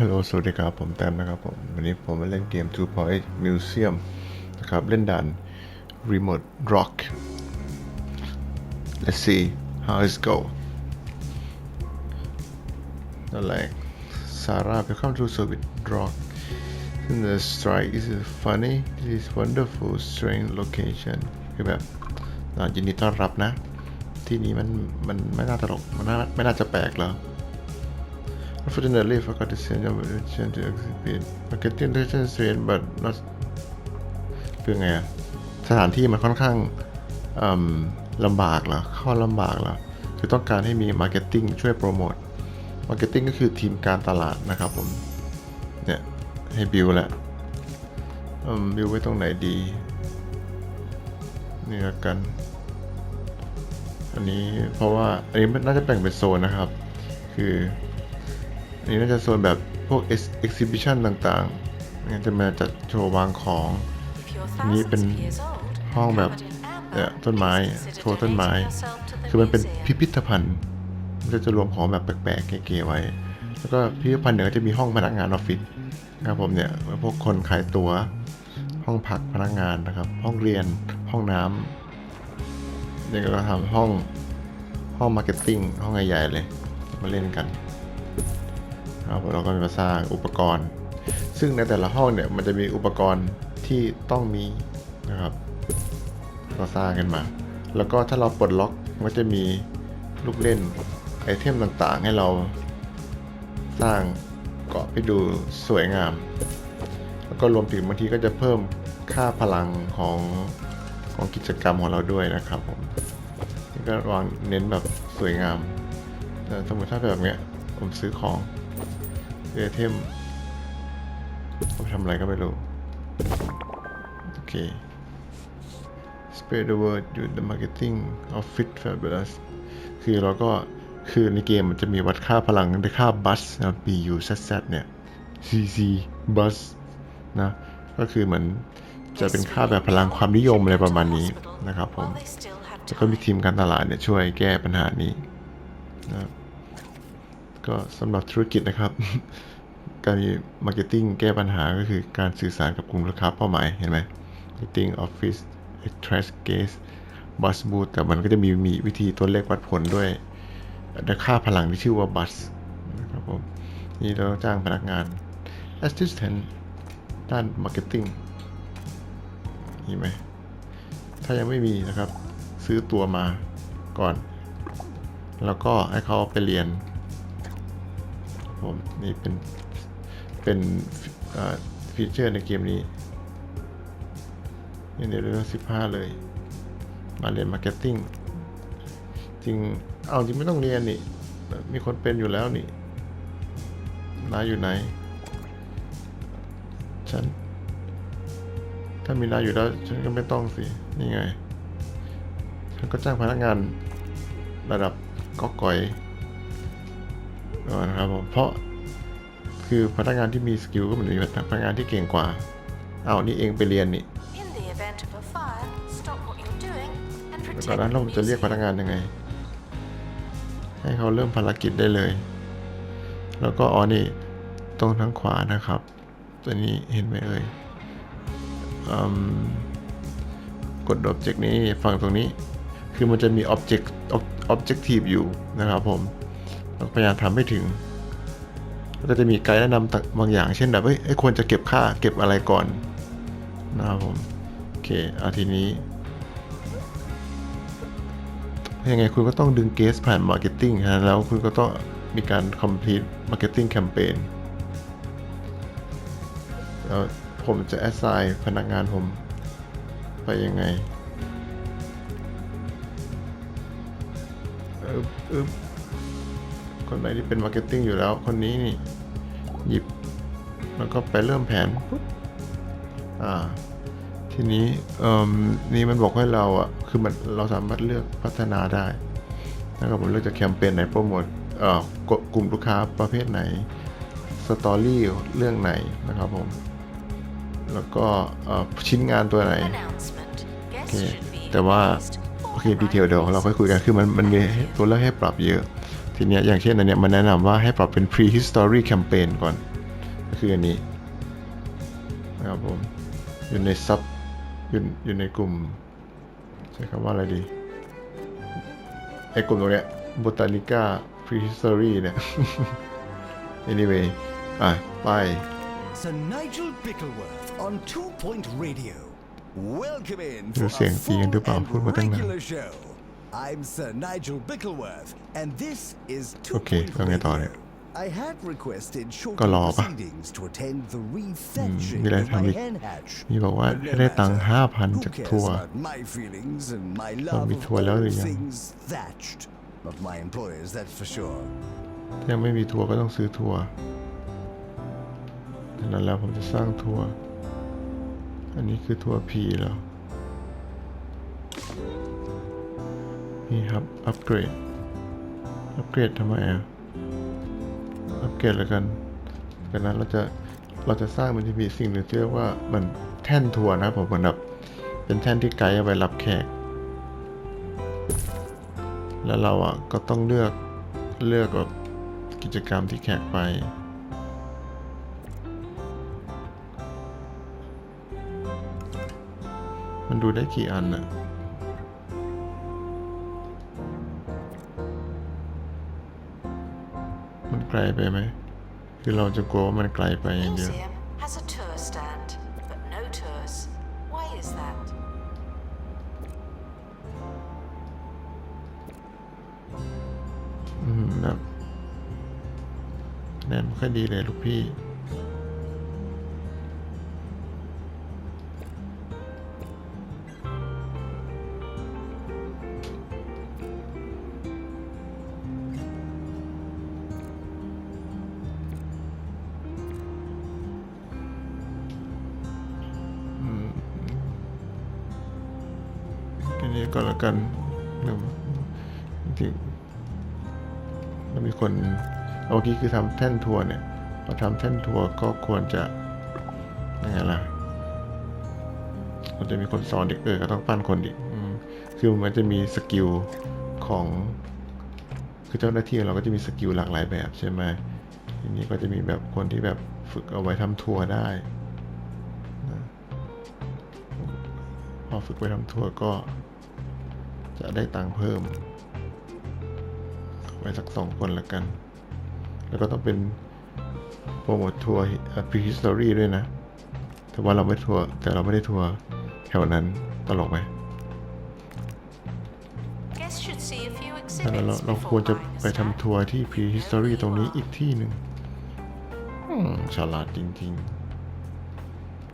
ฮัลโหลสวัสดีครับ ผมแต้มนะครับผม วันนี้ผมมาเล่นเกม Two Point Museum นะครับ เล่นด่าน Remote Rock Let's see how it go นั่นแหละ Sarah welcome to Service Rock the strike is funny this is wonderful strange location คือแบบยินดีต้อนรับนะ ที่นี้มันมันไม่น่าตลก มันน่าไม่น่าจะแปลกเหรอ Unfortunately, I forgot to send your attention to exhibit. Marketing attention straight but not คือไงอะสถานที่มันค่อนข้างลำบากเหรอเข้าลำบากเหรอคือต้องการให้มี Marketing ช่วยโปรโมท Marketing ก็คือทีมการตลาดนะครับผม เนี่ย ให้บิวแหละบิวไว้ตรงไหนดี นี่ละกัน อันนี้เพราะว่า อันนี้มันน่าจะแบ่งเป็นโซนนะครับ คือ อันนี้น่าจะโซนแบบพวก ex- exhibition ต่างๆเนี่ยจะมาจัดโชว์วางของนี่เป็นห้องแบบเนี่ยต้นไม้โชว์ต้นไม้ คือมันเป็นพิพิธภัณฑ์มันก็จะรวมของแบบแปลกๆเก๋ๆไว้ แล้วก็พิพิธภัณฑ์เนี่ยจะมีห้องพนักงานออฟฟิศนะครับผมเนี่ยพวกคนขายตัว๋วห้องพักพนักงานนะครับ ห้องเรียนห้องน้ำเนี่ยก็ทำห้องห้องมาร์เก็ตติ้งห้องใหญ่ๆเลยมาเล่นกัน ครับเราก็มาสร้างอุปกรณ์ ซึ่งในแต่ละห้องเนี่ยมันจะมีอุปกรณ์ที่ต้องมีนะครับ เราสร้างกันมา แล้วก็ถ้าเราปลดล็อกมันก็จะมีลูกเล่นไอเทมต่างๆ ให้เราสร้างเกาะไปดูสวยงาม แล้วก็รวมถึงบางทีก็จะเพิ่มค่าพลังของของกิจกรรมของเราด้วยนะครับผมนี่ก็วางเน้นแบบสวยงามแต่สมมติถ้าแบบเนี้ยผมซื้อของ เอเทมผมทำอะไรก็ไม่รู้ โอเค spread the word you the marketing of fit fabulous คือเราก็คือในเกมมันจะมีวัดค่าพลังด้วยค่าบัสนะ B U Z Z เนี่ย C C bus นะ ก็คือเหมือนจะเป็นค่าแบบพลังความนิยมอะไรประมาณนี้นะครับผม แล้วก็มีทีมการตลาดเนี่ยช่วยแก้ปัญหานี้นะครับ ก็สำหรับธุรกิจนะครับ การมีมาร์เก็ตติ้งแก้ปัญหาก็คือการสื่อสารกับกลุ่มลูกค้าเป้าหมาย เห็นไหม Meeting Office Trash Case Bus Booth แต่มันก็จะมีมีวิธีตัวเลขวัดผลด้วยด้ค่าพลังที่ชื่อว่า Bus นะครับผมนี่เราจ้างพนักงาน Assistant ด้าน Marketing มีไหม ถ้ายังไม่มีนะครับ ซื้อตัวมาก่อน แล้วก็ให้เขาไปเรียน ผมนี่เป็นเป็นฟีเจอร์ในเกมนี้นี่ในเรื่องสิบห้าเลย มาเรียนมาร์เก็ตติ้งจริงเอาจริงไม่ต้องเรียนนี่ มีคนเป็นอยู่แล้วนี่นายอยู่ไหน ฉัน ถ้ามีนายอยู่แล้ว ฉันก็ไม่ต้องสิ นี่ไง ฉันก็จ้างพนักงานระดับก๊อกก๋อย นนะครับผมเพราะคือพนักงานที่มีสกิลก็เหมือนมีพนักงานที่เก่งกว่าเอานี่เองไปเรียนนี่แล้วก่อนนั้นเราจะเรียกพนักงานยังไง ให้เขาเริ่มภารกิจได้เลย แล้วก็อ๋อนี่ตรงทางขวานะครับ ตัวนี้เห็นไหมเอ่ยอืมกด object นี้ฝั่งตรงนี้ คือมันจะมี object objective อยู่นะครับผมเรา พยายามทำให้ถึง แล้วก็จะมีไกด์แนะนำบางอย่าง เช่นแบบเฮ้ยเอ้ยควรจะเก็บค่าเก็บอะไรก่อนนะครับผมโอเคเอาทีนี้ยังไงคุณก็ต้องดึงเกสผ่านมาร์เก็ตติ้งฮะแล้วคุณก็ต้องมีการ complete marketing campaign แล้วผมจะ assign พนักงานผมไปยังไงอึบอึบ คนไหนที่เป็นมาร์เก็ตติ้งอยู่แล้ว คนนี้นี่หยิบ แล้วก็ไปเริ่มแผนปุ๊บอ่าทีนี้เอ่มนี่มันบอกให้เราอะคือมันเราสามารถเลือกพัฒนาได้นะครับผมเลือกจากแคมเปญไหนโปรโมทเอ่อกลุ่มลูกค้าประเภทไหนสตอรี่เรื่องไหนนะครับผม แล้วก็เอ่อชิ้นงานตัวไหนโอเคแต่ว่าโอเคดีเทลเดี๋ยวเราค่อยคุยกันคือมันมันมีให้ตัวเลือกให้ปรับเยอะ ทีเนี้ยอย่างเช่นอันเนี้ยมันแนะนำว่าให้ปรับเป็น prehistory campaign ก่อนคืออันนี้นะครับผมอยู่ในซับอยู่อยู่ในกลุ่มใช้คำว่าอะไรดีไอ้กลุ่มตรงเนี้ย Botanica Prehistory เนี่ย anyway อะไป Sir Nigel Bickleworth on Two Point Radio. Welcome in ดู for เสียง a ตีกันหรือเปล่า full พูดมา and ตั้งนาน regular show. I'm Sir Nigel Bickleworth, and this is Two Okay, Point แล้วไงต่อเนี่ย Radio. I had requested short ก็รอปะ proceedings to attend the rethatching มีอะไร of ทำ my อีก hen hatch. มีบอกว่า But no ให้ได้ตังค์ matter. ห้าพัน Who จาก cares ทัวร์ about my feelings and my เรา love มี of ทัวร์แล้วห all รือยัง things thatched? Not my employers, that's for sure. ถ้ายังไม่มีทัวร์ก็ต้องซื้อทัวร์ดังนั้นแล้วผมจะสร้างทัวร์อันนี้คือทัวร์พีเหรอ นี่ครับ อัปเกรด อัปเกรดทำไมอะ อัปเกรดแล้วกันจากนั้นเราจะ เราจะสร้างมันจะมีสิ่งหนึ่งที่เรียกว่าเหมันแท่นทัวร์นะผมเหมือนแบบเป็นแท่นที่ไกด์เอาไว้รับแขก แล้วเราอะก็ต้องเลือก เลือกแบบกิจกรรมที่แขกไปมันดูได้กี่อันอะ กลไปไหม คือเราจะกลัวว่ามันไกลไปอย่างเดียว Museum has a tour stand, but no tours. Why is that? อืมแบบคะแนนไม่ค่อยดีเลยลูกพี่ แล้วกันเดี๋ยวจริงๆแล้วมีคนเอเมื่อกี้คือทำแท่นทัวร์เนี่ยพอทำแท่นทัวร์ก็ควรจะยังไงล่ะมันจะมีคนสอนเด็กเออก็ต้องปั้นคนอีกอืมคือมันจะมีสกิลของคือเจ้าหน้าที่เราก็จะมีสกิลหลากหลายแบบใช่ไหมทีนี้ก็จะมีแบบคนที่แบบฝึกเอาไว้ทำทัวร์ได้ พอฝึกไปทำทัวร์ก็ จะได้ตังค์เพิ่ม ไว้สักสองคนละกัน แล้วก็ต้องเป็นโปรโมททัวร์พรีฮิสตอรี่ด้วยนะ แต่ว่าเราไม่ทัวร์แต่เราไม่ได้ทัวร์แถวนั้นตลกไหม Guests should see a few ดังนั้นเรา exhibits เราควร before จะ buying a ไปทำ snack. ทัวร์ที่พรีฮิสตอรี่ตรงนี้อีกที่หนึ่งอืมฉลาดจริง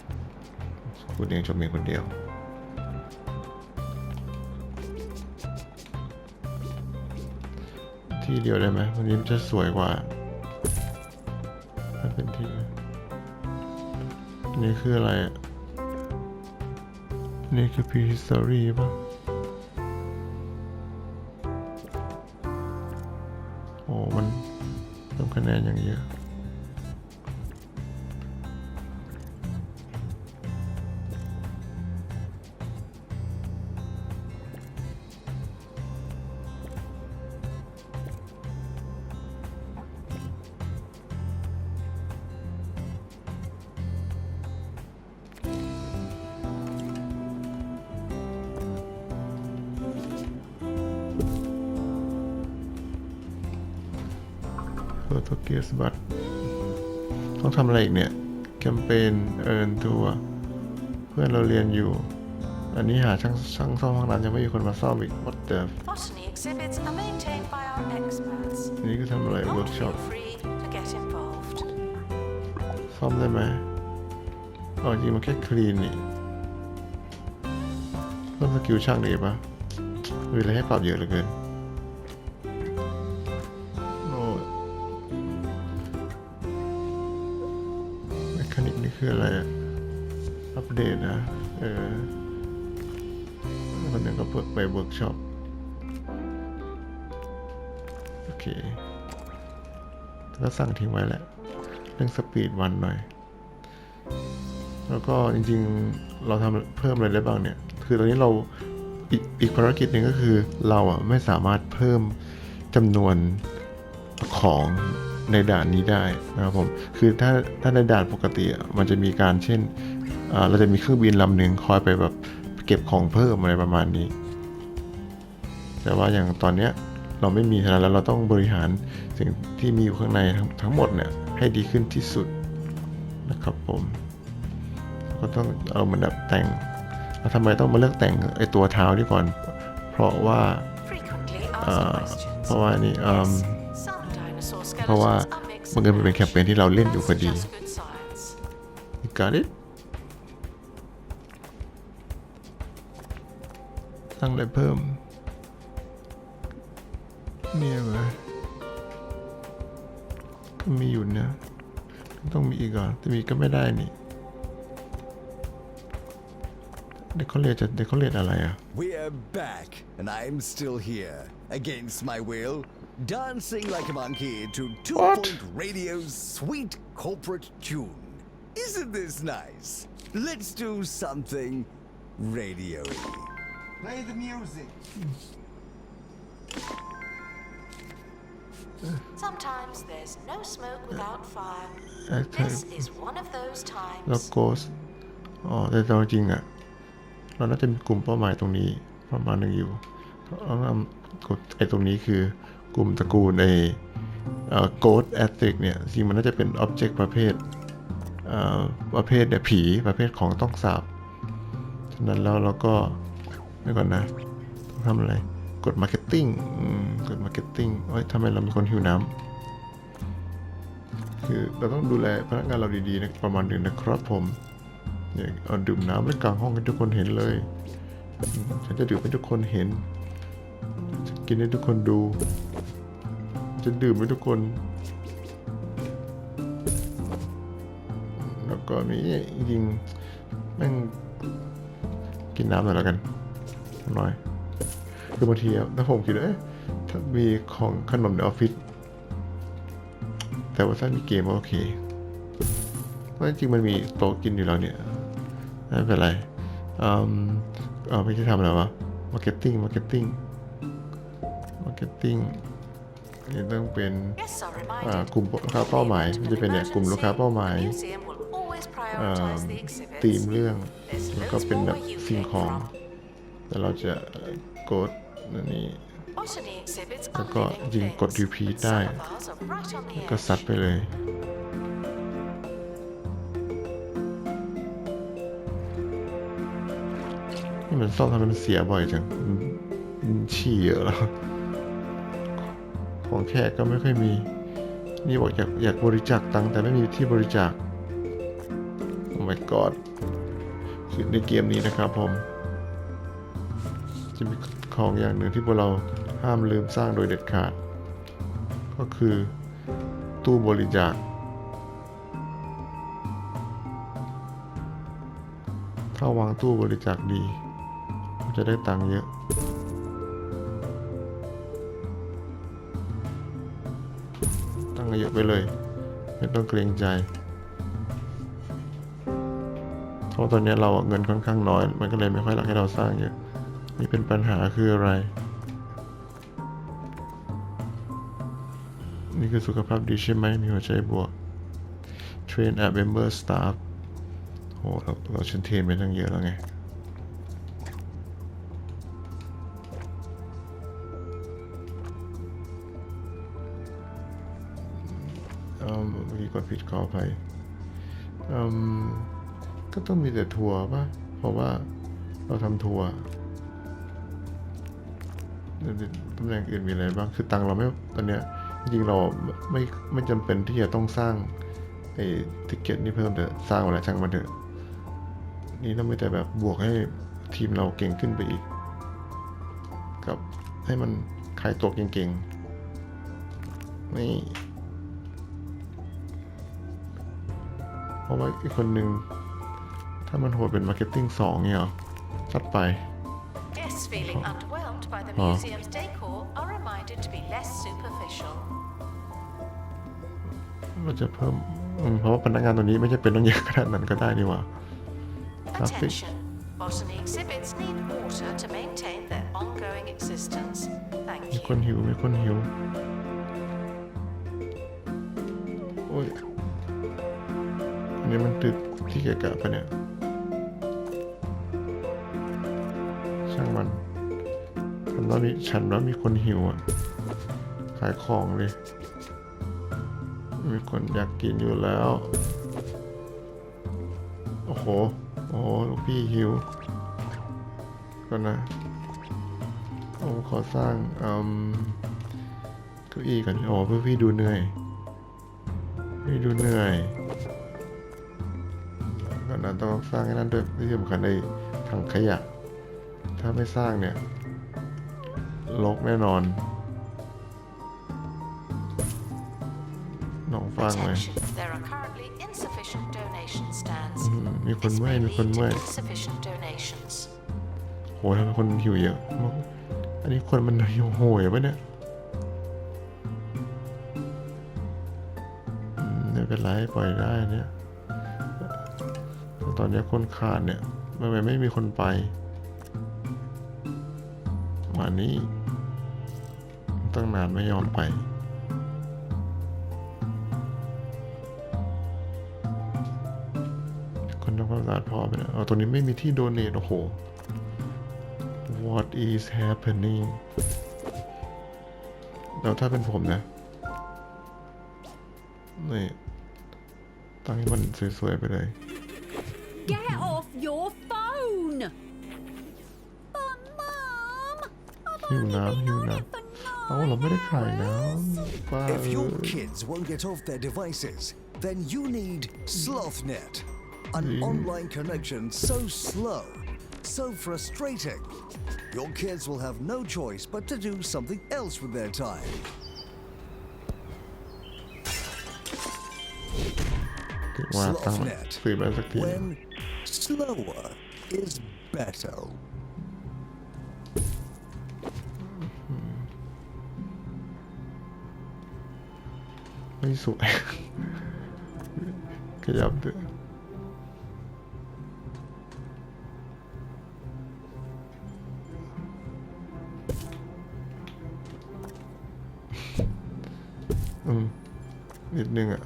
ๆ คุณเองชมเองคนเดียว ที่เดียวได้ไหมวันนี้มันจะสวยกว่าถ้าเป็นที่นนี่คืออะไรอะนี่คือ prehistory ป่ะโอ้มันทำคะแนนอย่างเยอะ โปรตุเกสบัตต้องทำอะไรอีกเนี่ย แคมเปญเอิร์นทัวร์เพื่อนเราเรียนอยู่ อันนี้หาช่างช่างซ่อมห้องน้ำยังไม่มีคนมาซ่อมอีก what the Botany exhibits are maintained by our experts. อันนี้คือทำอะไร Not เวิร์กช็อ feel ป free to get involved. ซ่อมได้ไหมอ๋อจริงมันแค่คลีนนี่เพิ่มสกิลช่างดีปะมีอะไรให้ปรับเยอะเหลือเกิน โอเคก็สั่งทิ้งไว้แหละเรื่องสปีดวันหน่อย แล้วก็จริงๆเราทำเพิ่มอะไรได้บ้างเนี่ย คือตอนนี้เราอีกภารกิจหนึ่งก็คือเราอะไม่สามารถเพิ่มจำนวนของในด่านนี้ได้นะครับผม คือถ้าถ้าในด่านปกติมันจะมีการเช่น เราจะมีเครื่องบินลำหนึ่งคอยไปแบบเก็บของเพิ่มอะไรประมาณนี้ แต่ว่าอย่างตอนเนี้ย เราไม่มีฉะนั้นแล้วเราต้องบริหารสิ่งที่มีอยู่ข้างในทั้งทั้งหมดเนี่ยให้ดีขึ้นที่สุดนะครับผมก็ต้องเอามันแบบแต่งแล้วทำไมต้องมาเลือกแต่งไอตัวเท้านี่ก่อน เพราะว่า Frequently เอ่อ asked เพ questions. ราะว่านี่อืม Yes, some dinosaur เพราะว่า skeletons are mixed มันก็เป็นแคมเปญที่เราเล่นอยู่พอดี That's just good science. You got it ตั้งอะไรเพิ่ม เนี่ยเหรอก็มีอยู่นะ ต้องมีอีกเหรอแต่มีก็ไม่ได้นี่เด็กเขาเรียนจะเด็กเขาเรียนอะไรอ่ะ We're back, and I'm still here, against my will, dancing like a monkey to Two What? Point Radio's sweet corporate tune. Isn't this nice? Let's do something radio Play the music. Sometimes there's no smoke without fire. ไอ้เธอ This is one of those แล้ว times. โกสอ๋อแต่ตอนจริงอะเราน่าจะมีกลุ่มเป้าหมายตรงนี้ประมาณหนึ่งอยู่เราต้องกดไอ้ตรงนี้คือกลุ่มตระกูลในเอ่อ ghost ethic เนี่ยจริงมันน่าจะเป็น object ประเภทเอ่อประเภทเนี่ยผีประเภทของต้องสาบ ฉะนั้นแล้วเราก็ไม่ก่อนนะ ต้องทำอะไร กด marketing กด marketing เอ้ยทำไมเรามีคนหิวน้ำคือเราต้องดูแลพนักงานเราดีๆนะประมาณหนึ่งนะครับผมเนี่ยเอาดื่มน้ำไว้กลางห้องให้ทุกคนเห็นเลย ฉันจะดื่มให้ทุกคนเห็น จะกินให้ทุกคนดู จะดื่มให้ทุกคน แล้วก็มีจริงๆแม่งกินน้ำหน่อยแล้วกันน้อย คือบางทีถ้าผมคิดว่าถ้ามีของขนมในออฟฟิศแต่ว่าถ้ามีเกมก็โอเคเพราะจริงมันมีโต๊ะกินอยู่แล้วเนี่ยไม่เป็นไรอืมเออไม่ใช่ทำอะไรวะมาร์เก็ตติ้งมาร์เก็ตติ้งมาร์เก็ตติ้งนี่ต้องเป็นกลุ่มลูกค้าเป้าหมายมันจะเป็นเนี่ยกลุ่มลูกค้าเป้าหมาย The museum will always เอ่อ prioritize the exhibits. ธีมเรื่องแล้วก็เป็นแบบสิ่งของ แต่เราจะกด อันนี้ Botany exhibits แล้ว are ก็ living ยิงกด things, repeat but ได้ some of ours are right on the ก็ edge. ซัดไปเลยนี่มันซ่อมทำไมมันเสียบ่อยจังมันมันฉี่เยอะแล้ว ของแขกก็ไม่ค่อยมี นี่บอกอยากอยากบริจาคตังค์แต่ไม่มีที่บริจาค โอ้ my god คือในเกมนี้นะครับผมจะมี ของอย่างหนึ่งที่พวกเราห้ามลืมสร้างโดยเด็ดขาด ก็คือตู้บริจาค ถ้าวางตู้บริจาคดี จะได้ตังค์เยอะ ตั้งค์เยอะไปเลย ไม่ต้องเกรงใจเพราะตอนนี้เราเงินค่อนข้างน้อย มันก็เลยไม่ค่อยรักให้เราสร้างเยอะ นี่เป็นปัญหาคืออะไร นี่คือสุขภาพดีใช่ไหมมีหัวใจบวก Train a member staff โหเราเราฉันเทนไปตั้งเยอะแล้วไงเอ่อเมื่อกี้กดผิดขอไปอืมก็ต้องมีแต่ทัวร์ป่ะ เพราะว่าเราทำทัวร์ ตำแหน่งอื่นมีอะไรบ้างคือตังเราไม่ตอนเนี้ยจริงเราไม่ไม่จำเป็นที่จะต้องสร้างไอ้ติเก็ตนี่เพิ่มเถอะสร้างอะไรช่างมันเถอะนี่เราไม่แต่แบบบวกให้ทีมเราเก่งขึ้นไปอีก กับให้มันขายตัวเก่งๆนี่เพราะว่าอีกคนหนึ่งถ้ามันโหดเป็นมาร์เก็ตติ้งสองเนี่ยอัดไป Guests feeling underwhelmed by the Oh. museum's decor are reminded to be less superficial. มันจะเพิ่มอืมเพราะว่าพนักงานตัวนี้ไม่ใช่เป็นต้องเยอะขนาดนั้นก็ได้นี่หว่า Traffic. Attention! Botany exhibits need water to maintain their ongoing existence. Thank มีคน you. หิวมีคนหิว โอ้ย อันนี้มันตึกที่เกะกะปะเนี่ย ว่ามีฉันว่ามีคนหิวอะ ขายของเลย มีคนอยากกินอยู่แล้ว โอ้โห โอ้โหลูกพี่หิวก็นะผมขอสร้างอืมเก้าอี้ก่อนโอ้เพื่อพี่ดูเหนื่อย พี่ดูเหนื่อยก่อนนั้นต้องสร้างให้นั่นด้วยที่สำคัญในถังขยะ ถ้าไม่สร้างเนี่ย ลกแน่นอน หนองฟังเลย Attention, there are currently insufficient donation stands. อืมมีคนเมื่อย This มี may คน lead เมื่อย to insufficient donations. โหทำไมคนหิวเยอะอันนี้คนมันหิวโหยปะเนี่ยอืมไม่เป็นไรปล่อยได้เนี่ย ตอนนี้คนขาดเนี่ยทำไมไม่มีคนไป มานี้ ตั้งนานไม่ยอมไป คนทำความสะอาดพอไปนี่ยเอาตรงนี้ไม่มีที่โดเนทโอ้โห What is happening แล้วถ้าเป็นผมนะ นี่ ตั้งให้มันสวยๆไปเลย Get off your phone! But mom, I've หิว only น้ำ been หิว on น้ it for ำ เอาเราไม่ได้ขายน้ำป้า If เอ your อ kids won't get off their devices, then you need SlothNet, an Mm. online connection so slow, so frustrating. Your kids will have no choice but to do something else with their time. ถึงว่าตั้งมา SlothNet, ซื้อมาสักที when slower is better. ไม่สวย ขยับด้วยอืม นิดนึงอะ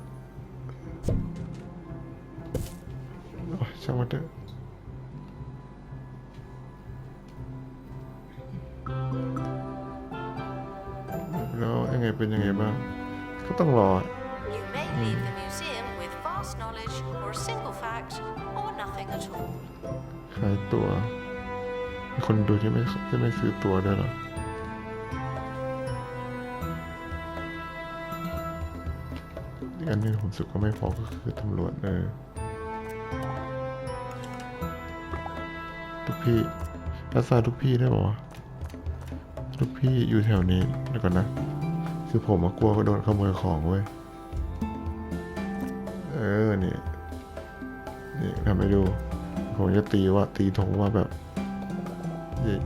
โอ้ยช่างมันเถอะแล้วยังไงเป็นยังไงบ้าง ก็ต้องรอ You may leave the museum with vast knowledge or a single fact or nothing at all. ขายตัวมีคนดูที่ไม่ที่ไม่ซื้อตัวด้วยเหรอ อีกอันหนึงผมรู้สึกว่าไม่พอก็คือตำรวจเออลูกพี่รักษาลูกพี่ได้ป่าวะลูกพี่อยู่แถวนี้เดี๋ยวก่อนนะ คือผมกลัวว่าโดนขโมยของเว้ย เออนี่นี่ทำให้ดู ผมจะตีว่าตีธงว่าแบบ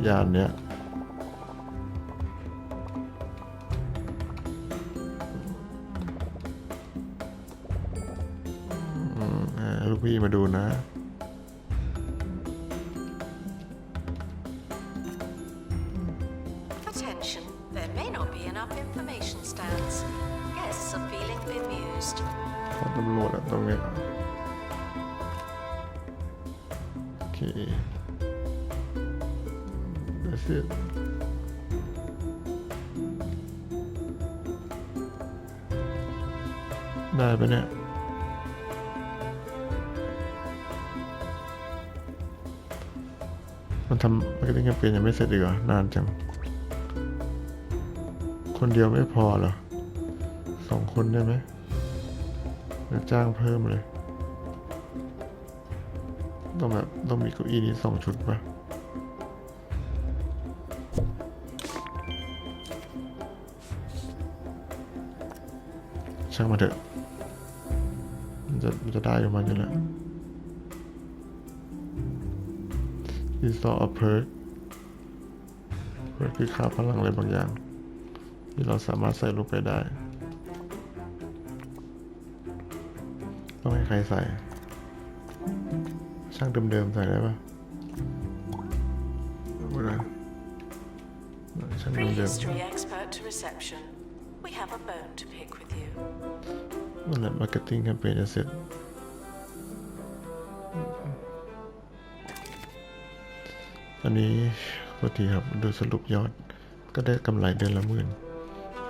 ยานเนี้ยลูกพี่มาดูนะ Attention, there may not be enough information stands. Guests are feeling bemused. ขอตำรวจอะตรงเนี้ยโอเค That's it ได้ปะเนี่ยมันทำมาร์เก็ตติ้งแคมเปญยังไม่เสร็จอีกเหรอนานจัง คนเดียวไม่พอเหรอสองคนได้ไหมเดี๋ยวจ้างเพิ่มเลย ต้องแบบต้องมีเก้าอี้นี้สองชุดปะช่างมาเถอะมันจะมันจะได้ของมันอยู่แล้ว install a perk perk คือค่าพลังอะไรบางอย่าง ที่เราสามารถใส่ลงไปได้ ต้องให้ใครใส่ ช่างเดิมๆใส่ได้ปะไม่ได้ช่างเดิม Prehistory expert to reception. We have a bone to pick with you. ๆเมื่อไหร่มาร์เก็ตติ้งแคมเปญจะเสร็จตอนนี้โทษทีครับดูสรุปยอดก็ได้กำไรเดือนละหมื่น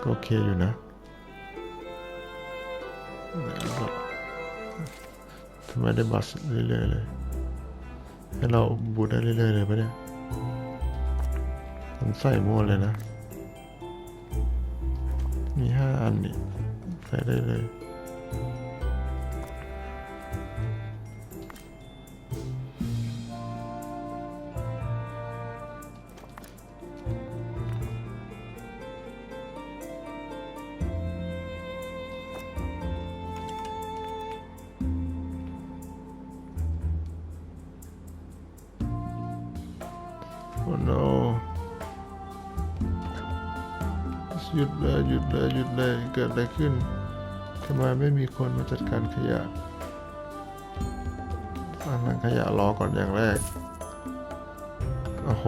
ก็โอเคอยู่นะทำไมได้บัสเรื่อยๆเลย ให้เราบูดได้เรื่อยๆเลยปะเนี่ยผมใส่มั่วเลยนะ มีห้าอันนี่ใส่ได้เลย โอ้ no หยุดเลยหยุดเลยหยุดเลยเกิดอะไรขึ้นทำไมไม่มีคนมาจัดการขยะสร้างถังขยะรอก่อนอย่างแรก โอ้โห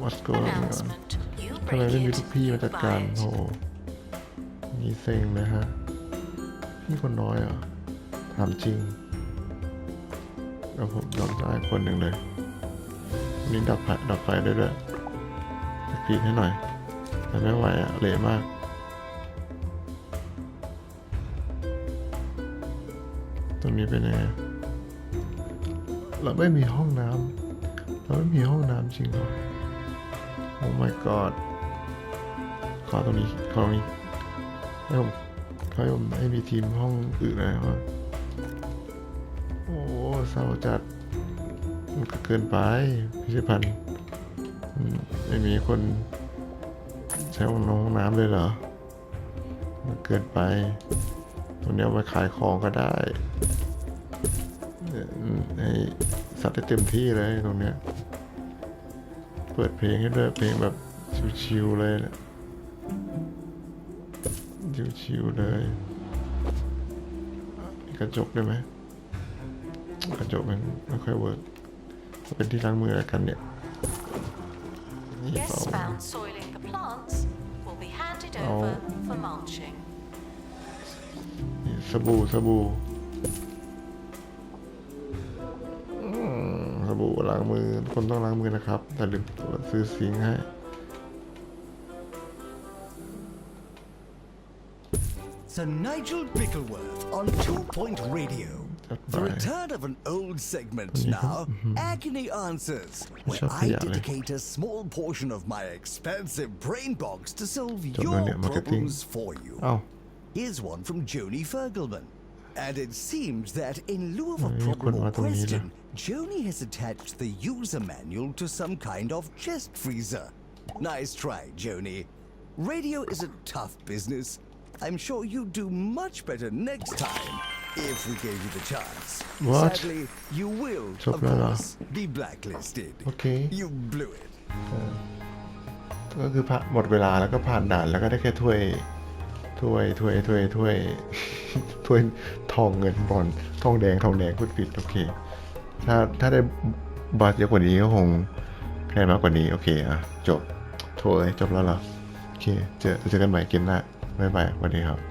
what's going on Announcement. You ทำไม break ไม่มี it, ทุกพี่ you มาจัดการ buy it. โอ้โหนี่เซ็งเลยฮะ พี่คนน้อยเหรอะถามจริงแล้วผมยอมได้คนหนึ่งเลย นี่ดับไฟดับไฟได้ด้วยจะกรีดให้หน่อยแต่ไม่ไหวอะเละมากตรงนี้เป็นไงเราไม่มีห้องน้ำเราไม่มีห้องน้ำจริงเหรอโอ้ my god ขอตรงนี้ขอตรงนี้ให้ผมให้ผมให้มีทีมห้องอื่นหน่อยวะโอ้เศร้าจัด เกินไปพิชิพันธ์ไม่มีคน ใช้ห้องน้ำห้องน้ำเลยเหรอมันเกินไป ตรงนี้เอามาขายของก็ได้เนี่ยอืมให้สัตว์ได้เต็มที่เลยตรงเนี้ยเปิดเพลงให้ด้วยเพลงแบบชิวๆเลยนะชิวๆเลยกระจกได้ไหมกระจกมันไม่ค่อยเวิร์ก เป็นที่ล้างมือแล้วกันเนี่ยนี่ต่อ Guests found soiling the plants will be handed Oh. over for mulching. นี่สบู่สบู่อืมสบู่ล้างมือทุกคนต้องล้างมือนะครับแต่ลืมซื้อซิงค์ให้ Sir Nigel Bickleworth on Two Point Radio. The return of an old segment now, Agony Answers, where I dedicate a small portion of my expensive brain box to solve your problems for you. Oh. Here's one from Joni Fergelman. And it seems that in lieu of a problem or question, Joni has attached the user manual to some kind of chest freezer. Nice try, Joni. Radio is a tough business. I'm sure you do much better next time. If we gave you the chance. What? Sadly, you will, Çok of fena. course, be blacklisted. Okay. You blew it. ก็คือผ่านหมดเวลาแล้วก็ผ่านด่านแล้วก็ได้แค่ถ้วยถ้วยถ้วยถ้วยถ้วยถ้วยทองเงินบอลทองแดงทองแดงพูดผิดโอเค ถ้าถ้าได้บัตรเยอะกว่านี้ก็คงคะแนนมากกว่านี้โอเคอะจบโถเอ้ยจบแล้วเหรอโอเคเจอเจอกันใหม่เกมหน้าบ๊ายบายสวัสดีครับ